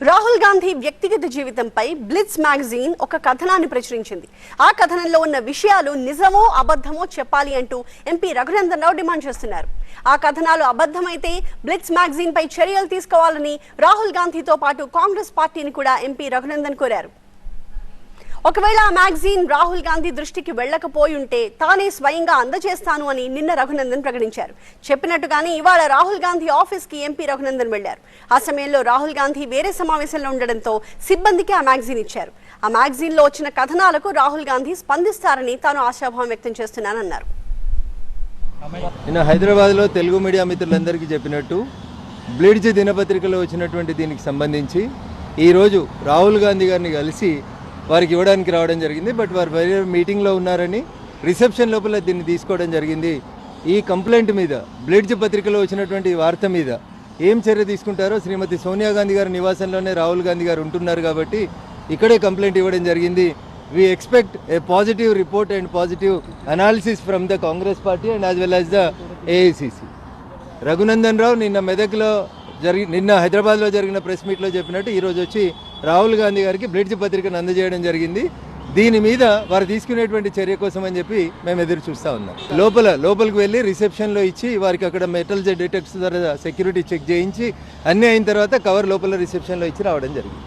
రాహుల్ గాంధీ వ్యక్తిగత జీవితంపై blitz magazine ఒక కథనాన్ని ప్రచురించింది. ఆ కథనంలో ఉన్న విషయాలు నిజమో అబద్ధమో చెప్పాలి అంటూ ఎంపీ రఘునందన్ రావు డిమాండ్ చేస్తున్నారు. ఆ కథనాలు అబద్ధమైతే బ్లిట్స్ మ్యాగజీన్ పై చర్యలు తీసుకోవాలని రాహుల్ గాంధీతో పాటు కాంగ్రెస్ పార్టీని కూడా ఎంపీ రఘునందన్ కోరారు. ఒకవేళ ఆ మ్యాగజీన్ రాహుల్ గాంధీ దృష్టికి వెళ్ళకపోయి ఉంటే తానే స్వయంగా అందజేస్తాను అని నిన్న రఘునందన్ ప్రకటించారు. చెప్పినట్టుగానే ఇవాళ రాహుల్ గాంధీ ఆఫీస్కి ఎంపీ రఘునందన్ వెళ్ళారు ఆ సమయంలో రాహుల్ గాంధీ వేరే సమావేశంలో ఉండడంతో సిబ్బందికి ఆ మ్యాగజీన్ ఇచ్చారు. ఆ మ్యాగజీన్లో వచ్చిన కథనాలకు రాహుల్ గాంధీ స్పందిస్తారని తాను ఆశాభావం వ్యక్తం చేస్తున్నానన్నారు. నిన్న హైదరాబాద్లో తెలుగు మీడియా మిత్రులందరికీ చెప్పినట్టు బ్లిడ్జ్ దినపత్రికలో వచ్చినటువంటి దీనికి సంబంధించి ఈరోజు రాహుల్ గాంధీ గారిని కలిసి వారికి ఇవ్వడానికి రావడం జరిగింది. బట్ వారు వేరే మీటింగ్లో ఉన్నారని రిసెప్షన్ లోపల దీన్ని తీసుకోవడం జరిగింది. ఈ కంప్లైంట్ మీద బ్లిడ్జ్ పత్రికలో వచ్చినటువంటి వార్త మీద ఏం చర్య తీసుకుంటారో శ్రీమతి సోనియా గాంధీ గారి నివాసంలోనే రాహుల్ గాంధీ గారు ఉంటున్నారు కాబట్టి ఇక్కడే కంప్లైంట్ ఇవ్వడం జరిగింది. We expect a positive report and positive analysis from the Congress party and as well as the AICC Raghunandan Rao నిన్న మెదక్లో జరిగి నిన్న హైదరాబాద్లో జరిగిన ప్రెస్ మీట్లో చెప్పినట్టు ఈరోజు వచ్చి రాహుల్ గాంధీ గారికి బ్లిడ్జ్ పత్రికను అందజేయడం జరిగింది. దీని మీద వారు తీసుకునేటువంటి చర్య కోసం అని చెప్పి మేము ఎదురు చూస్తా ఉన్నాం. లోపల లోపలికి వెళ్ళి రిసెప్షన్లో ఇచ్చి వారికి అక్కడ మెటల్ డిటెక్ట్స్ ద్వారా సెక్యూరిటీ చెక్ చేయించి అన్నీ అయిన తర్వాత కవర్ లోపల రిసెప్షన్లో ఇచ్చి రావడం జరిగింది.